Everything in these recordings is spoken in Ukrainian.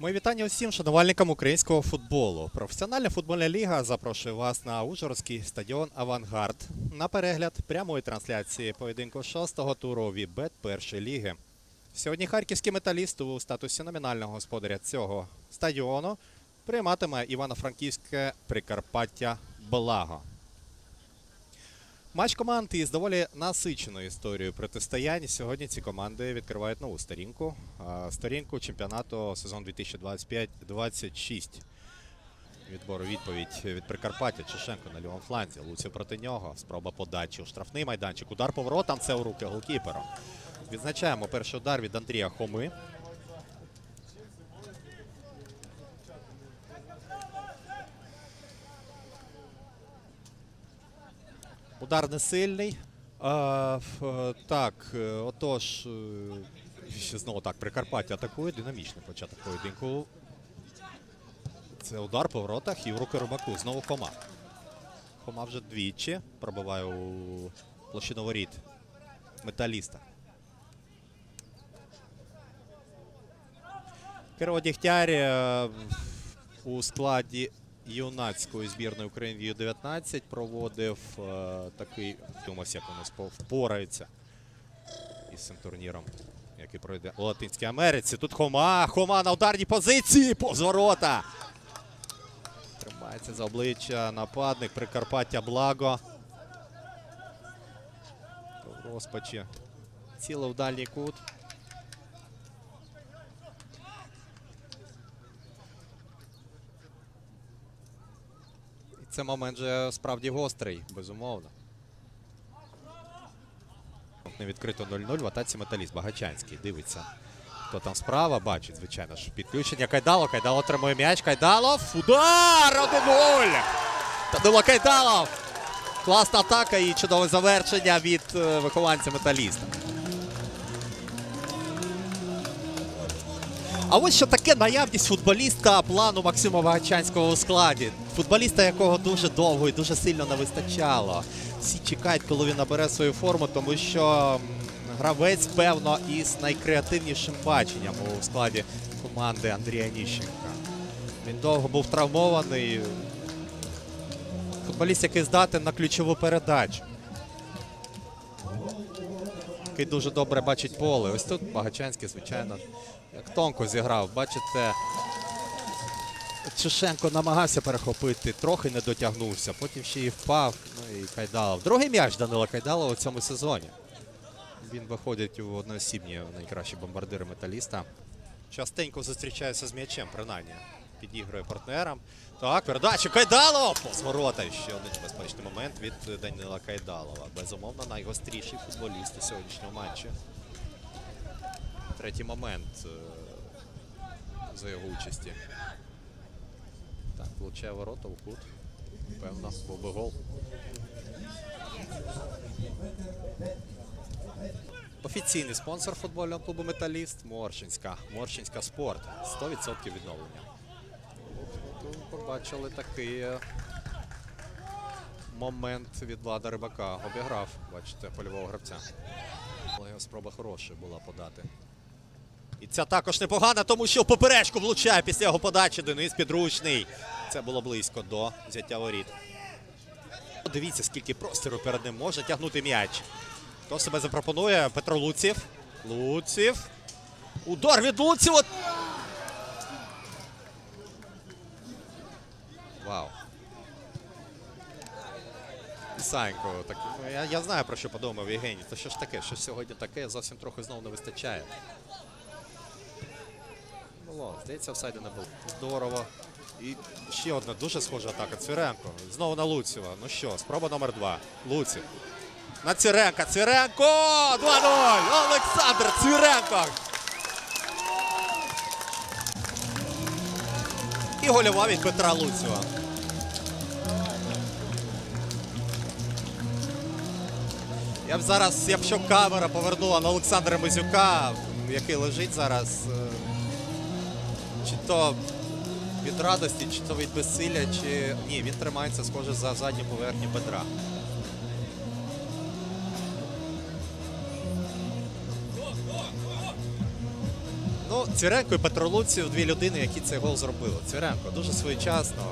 Мої вітання усім шанувальникам українського футболу. Професіональна футбольна ліга запрошує вас на Ужгородський стадіон Авангард на перегляд прямої трансляції поєдинку шостого туру Вібет першої ліги. Сьогодні харківський металіст у статусі номінального господаря цього стадіону прийматиме Івано-Франківське Прикарпаття Благо. Матч команд із доволі насиченою історією протистоянь. Сьогодні ці команди відкривають нову сторінку. Сторінку чемпіонату сезон 2025-26. Відбору відповідь від Прикарпаття. Чешенко на лівому фланзі. Луців проти нього. Спроба подачі у штрафний майданчик. Удар поворотом. Це у руки голкіпера. Відзначаємо перший удар від Андрія Хоми. Удар не сильний. А, е, так, е, отож, е, знову так, Прикарпаття атакує. Динамічний початок поєдинку. Це удар по воротах і в руки Рибаку. Знову Хома. Хома вже двічі пробиває у площину воріт металіста. Кирово Дігтяр у складі юнацької збірної України Ю-19 проводив е, такий, думався, як спо- впораються із цим турніром, який пройде у Латинській Америці. Тут Хома, Хома на ударній позиції, повз ворота. Тримається за обличчя нападник Прикарпаття Благо. В розпачі. Ціле в дальній кут. Це момент же справді гострий, безумовно. Не відкрито 0-0 в атаці металіст Багачанський. Дивиться. Хто там справа, бачить, звичайно ж. Підключення Кайдало. Кайдало отримує м'яч. Кайдалов. Удар! 1-0! Данило Кайдалов! Класна атака і чудове завершення від е, вихованця металіста. А ось що таке наявність футболіста плану Максима Вагачанського у складі. Футболіста, якого дуже довго і дуже сильно не вистачало. Всі чекають, коли він набере свою форму, тому що гравець, певно, із найкреативнішим баченням у складі команди Андрія Ніщенка. Він довго був травмований. Футболіст, який здатен на ключову передачу. Який дуже добре бачить поле. Ось тут Багачанський, звичайно, як тонко зіграв. Бачите, Чешенко намагався перехопити, трохи не дотягнувся, потім ще і впав. Ну і Кайдалов. Другий м'яч Данила Кайдалова у цьому сезоні. Він виходить у одноосібні найкращі бомбардири металіста. Частенько зустрічається з м'ячем, принаймні. Підігрує партнерам. Так, передача Кайдалов! Повз ворота. Ще один небезпечний момент від Данила Кайдалова. Безумовно, найгостріший футболіст у сьогоднішньому матчі. Третій момент е, за його участі. Так, влучає ворота у кут. Певно, був би гол. Офіційний спонсор футбольного клубу Металіст Моршинська. Моршинська спорт. 100% відновлення. Тут побачили такий е, момент від Влада Рибака. Обіграв, бачите, польового гравця. Його спроба хороша була подати. І ця також непогана, тому що в поперечку влучає після його подачі Денис Підручний. Це було близько до взяття воріт. Дивіться, скільки простору перед ним може тягнути м'яч. Хто себе запропонує? Петро Луців. Луців. Удар від Луцєва. Вау. Ісаєнко, так, ну, я, я знаю про що подумав Євгеній. То що ж таке? Що сьогодні таке зовсім трохи знову не вистачає. Було, здається, офсайду не було. Здорово. І ще одна дуже схожа атака. Цвіренко. Знову на Луцєва. Ну що, спроба номер два. Луців. На Цвіренка. Цвіренко! 2-0! Олександр Цвіренко! І гольова від Петра Луцєва. Я б зараз, якщо камера повернула на Олександра Мизюка, який лежить зараз, е, чи то від радості, чи то від безсилля, чи. Ні, він тримається, схоже, за задню поверхню бедра. Ну, Цвіренко і Петролуців дві людини, які цей гол зробили. Цвіренко дуже своєчасно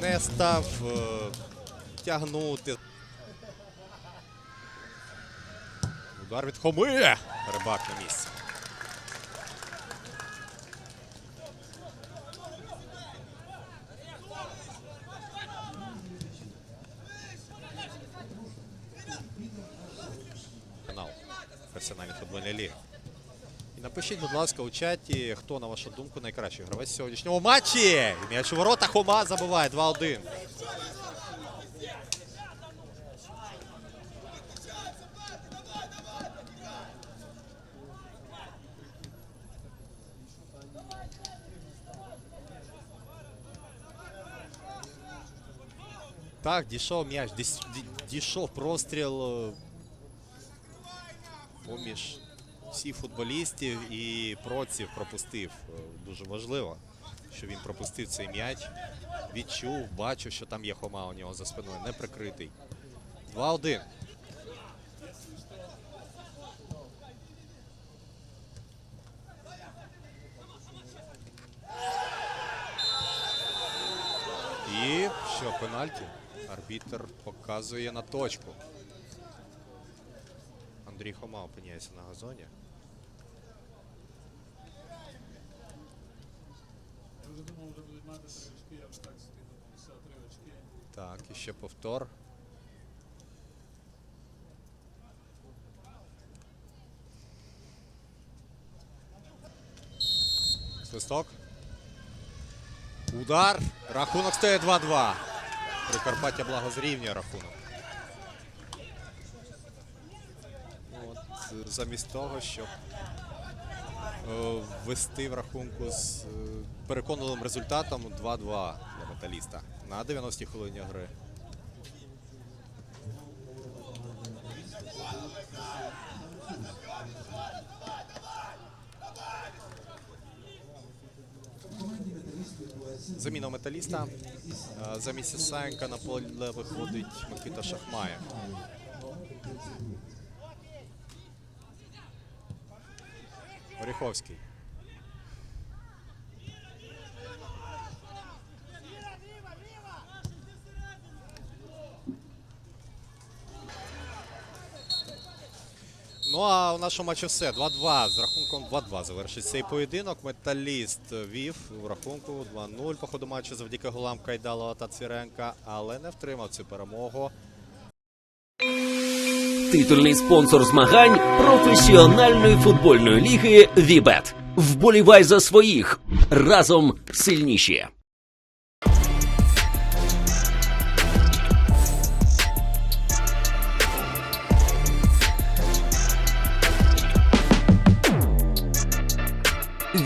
не став е, тягнути. Удар від Хоми. Рибак на місці. Канал професіональної футбольної ліги. І напишіть, будь ласка, у чаті, хто, на вашу думку, найкращий гравець сьогоднішнього матчі. І М'яч у ворота Хома забиває 2-1. Так, дійшов м'яч, дійшов простріл е, поміж всіх футболістів і проців пропустив. Е, Дуже важливо, що він пропустив цей м'яч. Відчув, бачив, що там є Хома у нього за спиною, не прикритий. 2-1. І що, пенальті? Арбітр показує на точку. Андрій Хома опиняється на газоні. Я вже думав, вже будуть мати три очки, я вже так очки. Так, і ще повтор. Свисток. Удар. Рахунок стає 2-2. Прикарпаття благо зрівнює рахунок. Замість того, щоб е, ввести в рахунку з е, переконливим результатом 2-2 для металіста на 90-й хвилині гри. Заміна металіста. Е, Замість Ісаєнка на поле виходить Микита Шахмаєв. Оріховський. Ну а у нашому матчі все. 2-2. З рахунком 2-2 завершить цей поєдинок. Металіст вів у рахунку 2-0 по ходу матчу завдяки голам Кайдалова та Цвіренка, але не втримав цю перемогу. Титульний спонсор змагань професіональної футбольної ліги Вібет. Вболівай за своїх разом сильніші.